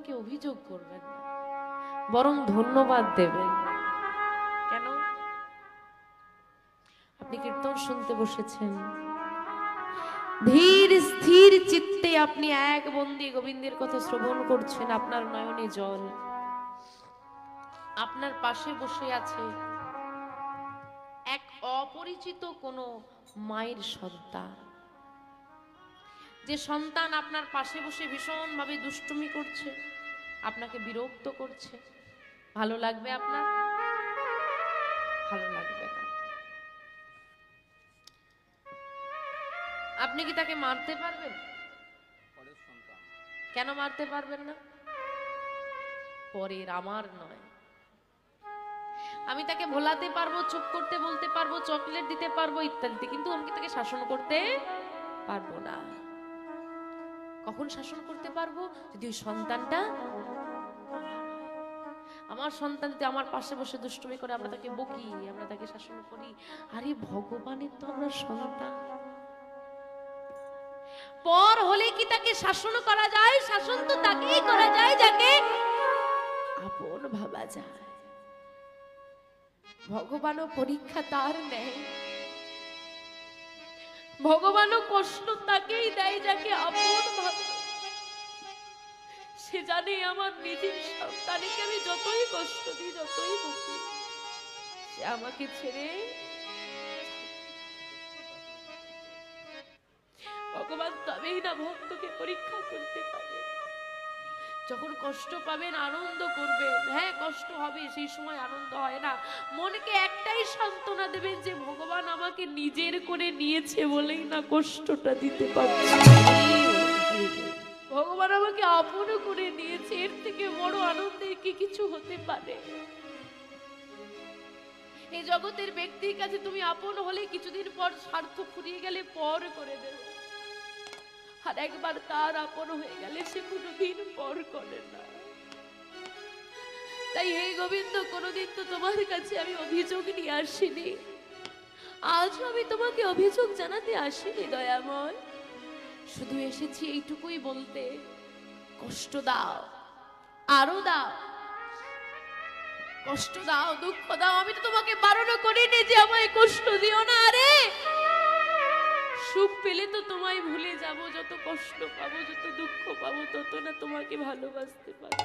ভগবানকে অভিযোগ করবেন বরং ধন্যবাদ দেবেন কেন? আপনি কীর্তন শুনতে বসেছেন। ধীর, স্থির চিত্তে আপনি এক বন্দি গোবিন্দের কথা শ্রবণ করছেন, আপনার নয়নে জল। আপনার পাশে বসে আছে এক অপরিচিত কোনো মায়ের সন্তান। যে সন্তান আপনার পাশে বসে ভীষণভাবে দুষ্টুমি করছে। আপনাকে বিরক্ত করছে। ভালো লাগবে আপনার? ভালো লাগবে না। আপনি কি তাকে মারতে পারবেন? কেন মারতে পারবেন না? পরের আমার নয়। আমি তাকে ভোলাতে পারব চুপ করতে বলতে পারব চকলেট দিতে পারব ইত্যাদি কিন্তু আমি কি তাকে শাসন করতে পারব না? কখন শাসন করতে পারব? যদি ওই সন্তানটা আমার সন্তান যদি আমার পাশে বসে দুষ্টুমি করে, আমরা তাকে বকি, আমরা তাকে শাসন করি, আরে ভগবানের তো আমরা সন্তান। পর হলে কি তাকে শাসন করা যায়? শাসন তো তাকেই করা যায় যাকে আপন ভাবা যায়। ভগবানও পরীক্ষা তার নেয়। ভগবানও কষ্ট তাকেই দেয় যাকে আপন ভাবে। সে জানে আমার নিজের সন্তানকে আমি যতই কষ্ট দিই, যতই বুঝি সে আমাকে ছেড়ে ভগবান তবেই না ভক্তকে পরীক্ষা করতে পারে। যখন কষ্ট পাবেন, আনন্দ করবেন। হ্যাঁ কষ্ট হবে, সেই সময় আনন্দ হয় না। মনকে একটাই সান্ত্বনা দেবেন যে, ভগবান আমাকে নিজের করে নিয়েছে বলেই না কষ্টটা দিতে পারছে। ভগবান আমাকে আপন করে নিয়েছে। এর থেকে বড় আনন্দের কি কিছু হতে পারে? এই জগতের ব্যক্তির কাছে তুমি আপন হলে কিছুদিন পর স্বার্থ ফুরিয়ে গেলে পর করে দেবে। আর একবার তার আপন হয়ে গেলে সে কোনোদিন পর করে না। তাই হে গোবিন্দ, কোনোদিন তো তোমার কাছে আমি অভিযোগ নিয়ে আসিনি। আজও আমি তোমাকে অভিযোগ জানাতে আসিনি, দয়াময়। শুধু এসেছি এইটুকুই বলতে। কষ্ট দাও, আরও দাও। কষ্ট দাও, দুঃখ দাও, আমি তো তোমাকে বারণ করিনি যে আমায় কষ্ট দিও না, আরে! সুখ পেলে তো তোমায় ভুলে যাব, যত কষ্ট পাবো, যত দুঃখ পাবো, তত না তোমাকে ভালোবাসতে পারব।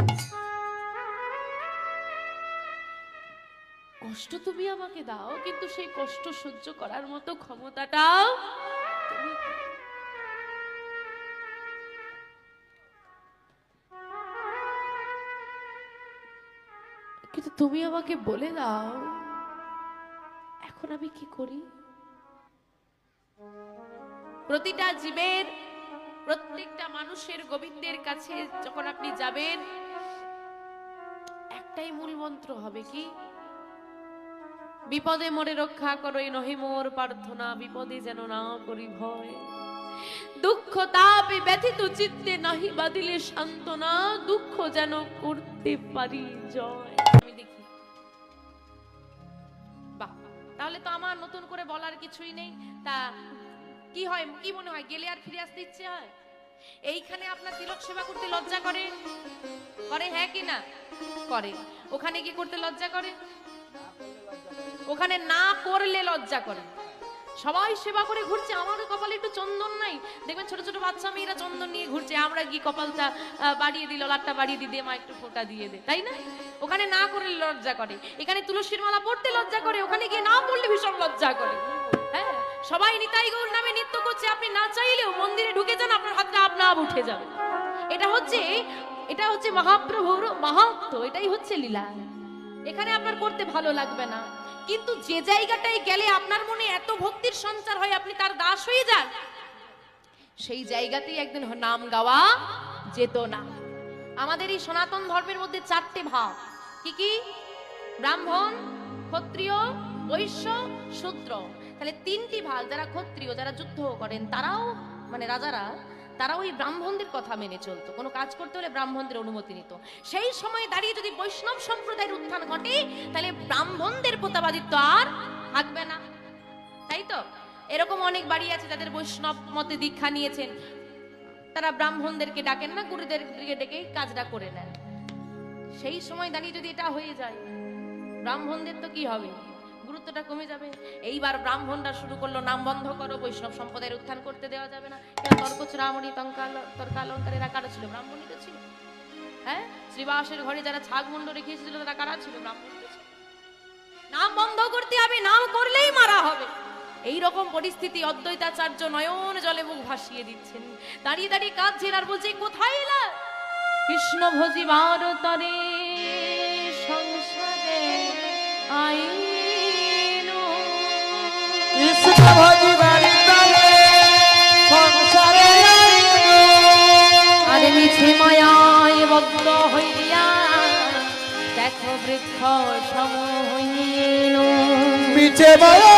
কষ্ট তুমি আমাকে দাও, কিন্তু সেই কষ্ট সহ্য করার মতো ক্ষমতাটাও তুমি কিন্তু তুমি আমাকে বলে দাও, এখন আমি কি করি? প্রতিটা জীবের, প্রত্যেকটা মানুষের গোবিন্দের কাছে যখন আপনি যাবেন, একটাই মূল মন্ত্র হবে কি? বিপদে মোরে রক্ষা করো নহে মোর প্রার্থনা, বিপদে যেন না করি ভয়। দুঃখ তাপে ব্যথিত চিত্তে নাহি বাদিলে সান্ত্বনা, দুঃখ যেন করতে পারি জয়। আমি দেখি। তাহলে তো আমার নতুন করে বলার কিছুই নেই। তা কি হয়, কি মনে হয়? গেলে আর ফিরে আসতে ইচ্ছে হয়? এইখানে আপনার তিলক সেবা করতে লজ্জা করে? করে হ্যাঁ কি না? করে। ওখানে কি করতে লজ্জা করে? ওখানে না করলে লজ্জা করে। সবাই সেবা করে ঘুরছে। আমার কপালে একটু চন্দন নাই। দেখবেন ছোট ছোট বাচ্চা মেয়েরা চন্দন নিয়ে ঘুরছে। আমরা কি কপালটা বাড়িয়ে দিই, ললাটটা বাড়িয়ে দিই মা একটু ফোঁটা দিয়ে দে। তাই না? ওখানে না করলে লজ্জা করে। এখানে তুলসীর মালা পড়তে লজ্জা করে। ওখানে গিয়ে না পড়লে ভীষণ লজ্জা করে। সবাই নিতাই গৌর নামে নৃত্য করছে, আপনি না চাইলেও মন্দিরে ঢুকে যান, আপনার হাতটা আপনা আপ উঠে যাবে। এটা হচ্ছে এটা হচ্ছে মহাপ্রভুর মাহাত্ম, এটাই হচ্ছে লীলা। এখানে আপনার করতে ভালো লাগবে না। কিন্তু যে জায়গাটায় গেলে আপনার মনে এত ভক্তির সঞ্চার হয়, আপনি তার দাস হয়ে যান, সেই জায়গাতেই একদিন নাম গাওয়া যেত না। আমাদের এই সনাতন ধর্মের মধ্যে চারটে ভাব। কি কি? ব্রাহ্মণ, ক্ষত্রিয়, বৈশ্য, শূদ্র। তাহলে তিনটি ভাগ যারা ক্ষত্রিয়, যারা যুদ্ধ করেন, তারাও মানে রাজারা তারা ওই ব্রাহ্মণদের কথা মেনে চলতো। কোনো কাজ করতে হলে ব্রাহ্মণদের অনুমতি নিত। সেই সময় দাঁড়িয়ে যদি বৈষ্ণব সম্প্রদায়ের উত্থান ঘটে, তাহলে ব্রাহ্মণদের প্রতাবাদিত্ব আর থাকবে না। তাই তো? এরকম অনেক বাড়ি আছে যাদের বৈষ্ণব মতে দীক্ষা নিয়েছেন। তারা ব্রাহ্মণদেরকে ডাকেন না, গুরুদেরকে ডেকে কাজটা করে নেন। সেই সময় দাঁড়িয়ে যদি এটা হয়ে যায়, ব্রাহ্মণদের তো কি হবে? গুরুত্বটা কমে যাবে। এইবার ব্রাহ্মণরা শুরু করল, নাম বন্ধ করো, বৈষ্ণব সম্প্রদায়ের উত্থান করতে দেওয়া যাবে না। কেন? তর্ক চূড়ামণি তঙ্কাল এরা কারা ছিল? ব্রাহ্মণই তো ছিল। হ্যাঁ? শ্রীবাসের ঘরে যারা ছাগ মুন্ড রেখে এসেছিল তারা কারা ছিল? ছিল। নাম বন্ধ করতে হবে, নাম করলেই মারা হবে। এই রকম পরিস্থিতি অদ্বৈতাচার্য নয়ন জলে মুখ ভাসিয়ে দিচ্ছেন। দাঁড়িয়ে দাঁড়িয়ে কাঁদছেন আর বলছে, কোথায় এলা কৃষ্ণ ভজিবার তরে, সংসারে আইনো বৃক্ষ সম হইল মিছে মায়া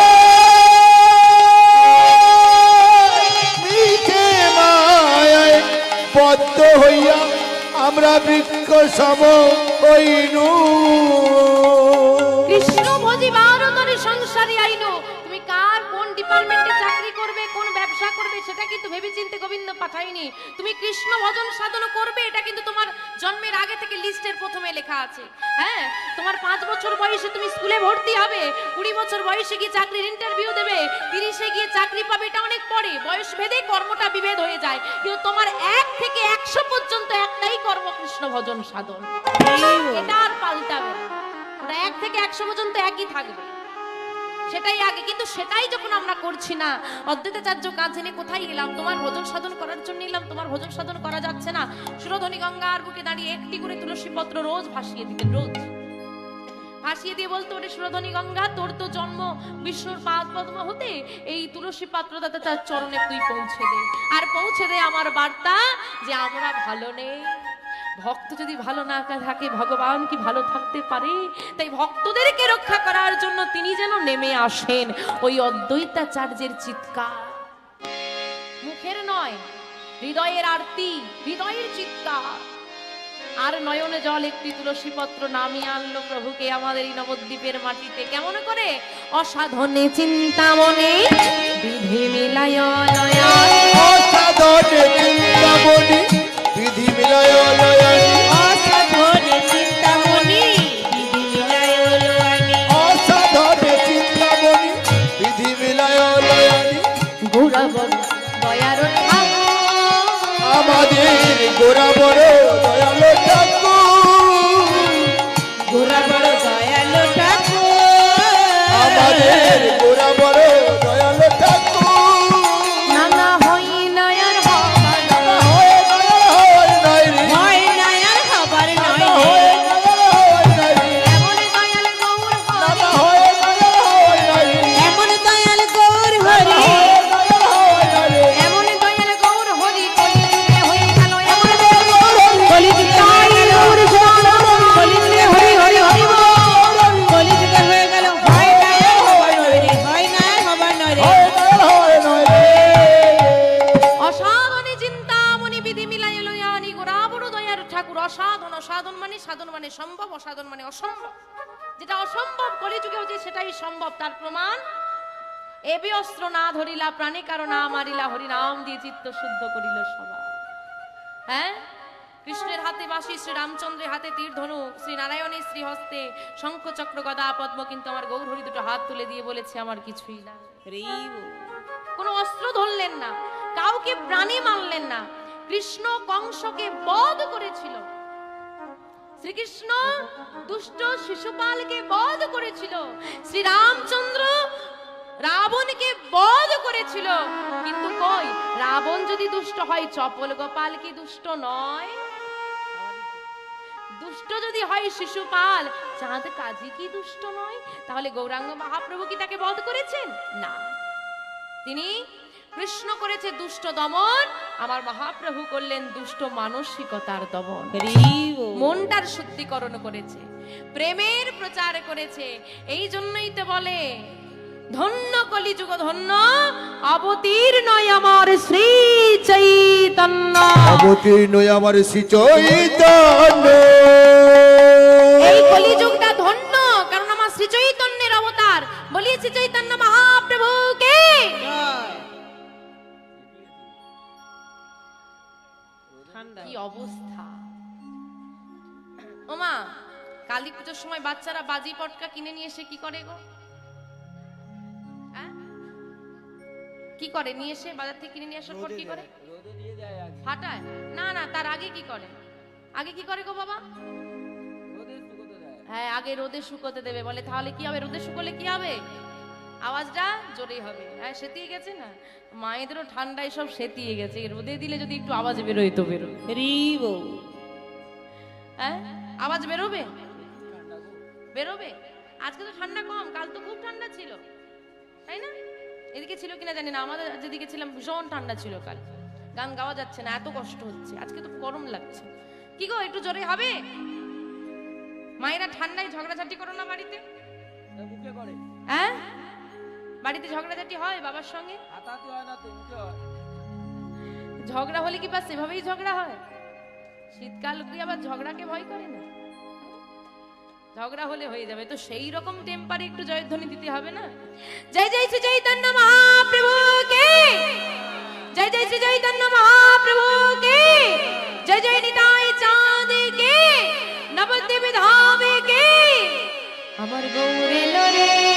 মিছে মায়ায় বদ্ধ হইয়া আমরা বৃক্ষ সম হইনু। কিন্তু ভেবে চিন্তে গোবিন্দ পাঠায়নি। তুমি কৃষ্ণ ভজন সাধন করবে এটা কিন্তু তোমার জন্মের আগে থেকে লিস্টের প্রথমে লেখা আছে। হ্যাঁ তোমার পাঁচ বছর বয়সে তুমি স্কুলে ভর্তি হবে কুড়ি বছর বয়সে গিয়ে চাকরির ইন্টারভিউ দেবে তিরিশে গিয়ে চাকরি পাবে এটা অনেক পরে। বয়স ভেদে কর্মটা বিভেদ হয়ে যায়। কিন্তু তোমার এক থেকে একশো পর্যন্ত একটাই কর্ম কৃষ্ণ ভজন সাধন। এটা আর পাল্টাবে ওটা এক থেকে একশো পর্যন্ত একই থাকবে। সেটাই আগে, কিন্তু সেটাই যখন আমরা করছি না, অদ্বৈতাচার্য কাজ জেনে কোথায় এলাম তোমার ভোজন সাধন করার জন্য এলাম, তোমার ভোজন সাধন করা যাচ্ছে না। সুরধনী গঙ্গার বুকে দাঁড়িয়ে একটি করে তুলসী পত্র রোজ ভাসিয়ে দিতেন রোজ। ভাসিয়ে দিয়ে বলতো, ওরে সুরধনী গঙ্গা, তোর তো জন্ম বিষ্ণুর পাদ পদ্ম হতে, এই তুলসী পাত্র তাতে তার চরণে তুই পৌঁছে দে। আর পৌঁছে দে আমার বার্তা যে আমরা ভালো নেই। ভক্ত যদি ভালো না থাকে, ভগবান কি ভালো থাকতে পারে? তাই ভক্তদেরকে রক্ষা করার জন্য তিনি যেন নেমে আসেন ওই অদ্বৈতাচার্যের চিৎকার। মুখের নয়, হৃদয়ের আরতি, হৃদয়ের চিৎকার। আর নয়নে জল একটি তুলসী পত্র নামিয়ে আনলো প্রভুকে আমাদের এই নবদ্বীপের মাটিতে। কেমন করে? অসাধনে চিন্তামনে বিধি মিলায় অসাধনে চিন্তামণি বিধি আমাদের গোরা বড় দয়ালো ঠাকুর অসাধন অসাধন মানে সাধন মানে সম্ভব অসাধন মানে অসম্ভব। যেটা অসম্ভব কলিযুগেও যে সেটাই সম্ভব তার প্রমাণ? এবি অস্ত্র না ধরিলা প্রাণে কারও না মারিলা হরি নাম দিয়ে চিত্ত শুদ্ধ করিল সবা হ্যাঁ? কৃষ্ণের হাতে বাসি শ্রী রামচন্দ্রের হাতে তীর ধনু শ্রী নারায়ণের শ্রী হস্তে শঙ্খ চক্র গদা পদ্ম কিন্তু আমার গৌর হরি দুটো হাত তুলে দিয়ে বলেছে আমার কিছুই না। কোনো অস্ত্র ধরলেন না কাউকে প্রাণী মানলেন না কৃষ্ণ কংসকে বধ করেছিল। শ্রীকৃষ্ণ দুষ্ট শিশুপালকে বধ করেছিল। শ্রী রামচন্দ্র রাবণকে বধ করেছিল। কিন্তু কই, রাবণ যদি দুষ্ট হয়, চপল গোপাল কি দুষ্ট নয়? দুষ্ট যদি হয় শিশুপাল, চাঁদ কাজী কি দুষ্ট নয়? তাহলে গৌরাঙ্গ মহাপ্রভু কি তাকে বধ করেছেন? না। তিনি কৃষ্ণ করেছে দুষ্ট দমন আমার মহাপ্রভু করলেন দুষ্ট মানসিকতার দমন। মনটার শুদ্ধিকরণ করেছে প্রেমের প্রচার করেছে এই জন্যই তো বলে ধন্য কলিযুগ ধন্য অবতীর্ণ আমার শ্রী চৈতন্য। অবতীর্ণ আমার শ্রী চৈতন্য। এই কলিযুগটা ধন্য কারণ আমার শ্রী চৈতন্যের অবতার। বলি শ্রী চৈতন্য মহাপ্রভুকে। জয়। কি অবস্থা? ওমা কালী পুজোর সময় বাচ্চারা বাজি পটকা কিনে নিয়ে এসে কি করে গো? হ্যাঁ? কি করে নিয়ে এসে বাজার থেকে কিনে নিয়ে আসার পর কি করে? ফাটায় না না তার আগে কি করে? আগে কি করে গো বাবা? হ্যাঁ আগে রোদে শুকোতে দেবে। বলে তাহলে কি হবে? রোদে শুকোলে কি হবে? আওয়াজটা জোরেই হবে। হ্যাঁ সেতিয়ে গেছে না? মায়েদেরও ঠান্ডায় সব সেতিয়ে গেছে। রোদে দিলে যদি একটু আওয়াজ বেরোয় তো বেরো রিব হ্যাঁ? আওয়াজ বেরোবে? বেরোবে? আজকে তো ঠান্ডা কম কাল তো খুব ঠান্ডা ছিল। তাই না? এদিকে ছিল কিনা জানি না আমাদের যেদিকে ছিলাম ভীষণ ঠান্ডা ছিল কাল। গান গাওয়া যাচ্ছে না এত কষ্ট হচ্ছে। আজকে তো গরম লাগছে। কি গো একটু জোরে হবে? মায়েরা ঠান্ডায় ঝগড়াঝাটি করো না বাড়িতে। হ্যাঁ? বাড়িতে ঝগড়াঝাটি হয় বাবার সঙ্গে? ঝগড়া হলে কি বাস এভাবেই ঝগড়া হয়? শীতকাল কি আবার ঝগড়াকে ভয় করে না? ঝগড়া হলে হয়ে যাবে তো সেই রকম টেম্পারে একটু জয়ধ্বনি দিতে হবে না? জয় জয় শ্রী চৈতন্য মহাপ্রভু কে? জয় জয় শ্রী চৈতন্য মহাপ্রভু কে? জয় জয় নিতাই চাঁদ কে? নবদ্বীপ ধাম কে? আমার গৌরে রে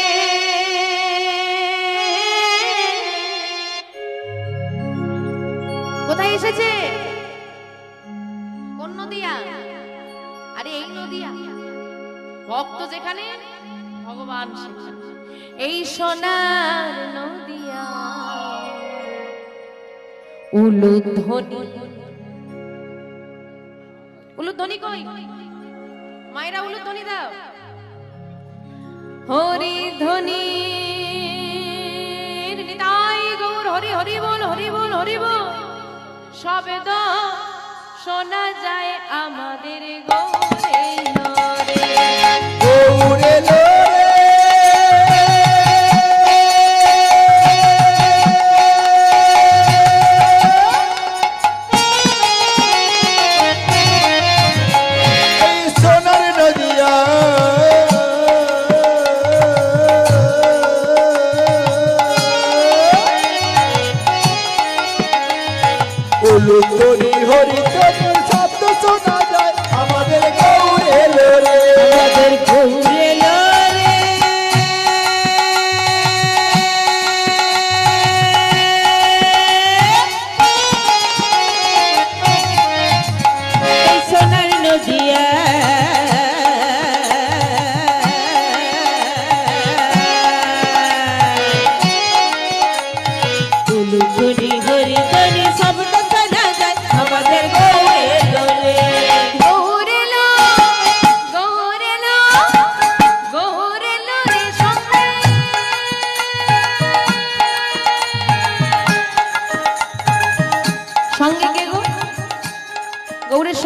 এসেছে। কোন নদিয়া? আরে এই নদিয়া। ভক্ত যেখানে, ভগবান এই সোনার নদিয়া। উলুধ্বনি। উলুধ্বনি কই? মায়েরা উলুধ্বনি দাও। হরি ধ্বনি নিতাই গৌর, হরি হরি বল হরি বল হরি বল। শব্দ শোনা যায় আমাদের গৌরে নরে গৌরে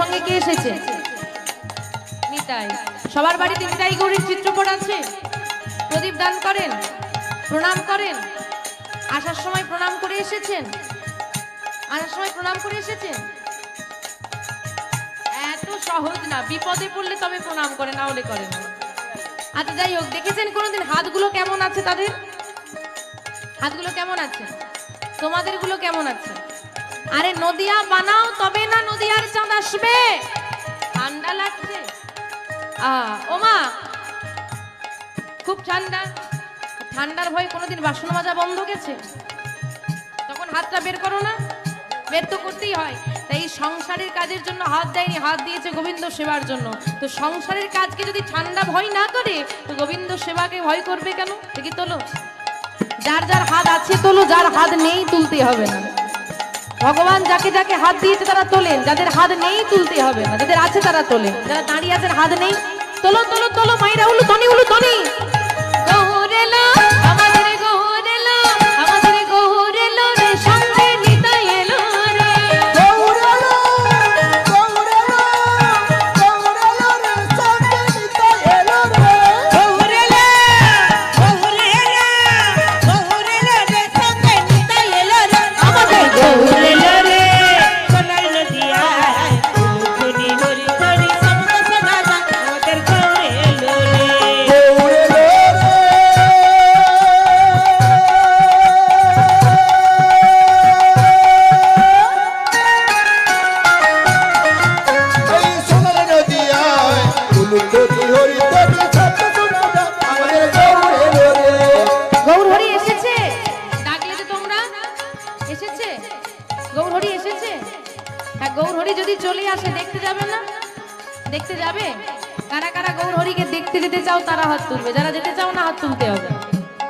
সঙ্গে কে এসেছে? নিতাই। সবার বাড়িতে নিতাই গৌরের চিত্রপট আছে? প্রদীপ দান করেন? প্রণাম করেন? আসার সময় প্রণাম করে এসেছেন? আসার সময় প্রণাম করে এসেছেন? এত সহজ না, বিপদে পড়লে তবে প্রণাম করে, না হলে করে আচ্ছা যাই হোক, দেখেছেন কোনোদিন হাতগুলো কেমন আছে তাদের? হাতগুলো কেমন আছে? তোমাদেরগুলো কেমন আছে? আরে নদিয়া বানাও, তবে না নদিয়ার চাঁদ আসবে। ঠান্ডা লাগছে। ওমা, খুব ঠান্ডা। ঠান্ডার ভয় কোনোদিন বাসন মাজা বন্ধ গেছে। তখন হাতটা বের করো না। বের তো করতেই হয়। তাই এই সংসারের কাজের জন্য হাত দেয়নি, হাত দিয়েছে গোবিন্দ সেবার জন্য। তো সংসারের কাজকে যদি ঠান্ডা ভয় না করে, তো গোবিন্দ সেবাকে ভয় করবে কেন? দেখি তোলো। যার যার হাত আছে তোলো, যার হাত নেই তুলতে হবে না। ভগবান যাকে যাকে হাত দিয়েছে তারা তোলেন, যাদের হাত নেই তুলতে হবে না, যাদের আছে তারা তোলেন, যারা দাঁড়িয়ে আছেন হাত নেই, তোলো তোলো তোলো মাইরা উলু তনি উলু তনি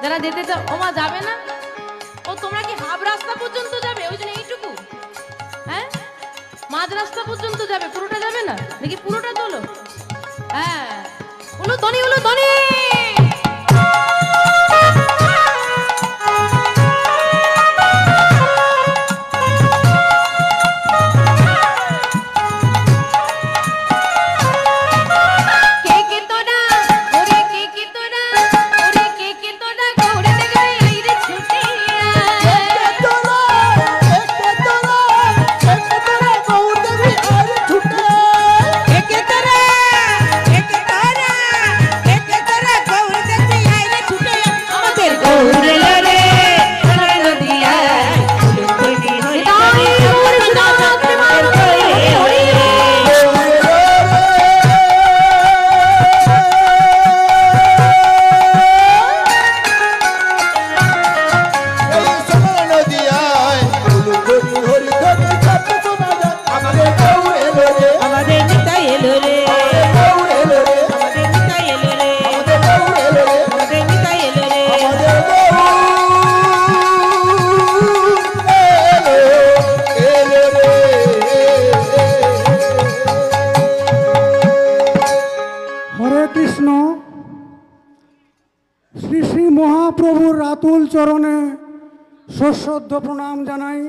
যারা যেতে চাও, ও মা যাবে না? ও, তোমরা কি হাফ রাস্তা পর্যন্ত যাবে? ওই জন্য এইটুকু। হ্যাঁ? মাঝ রাস্তা পর্যন্ত যাবে, পুরোটা যাবে না? নাকি পুরোটা চলো হ্যাঁ। উলু ধনী উলু ধনী শ্রদ্ধা প্রণাম জানাই।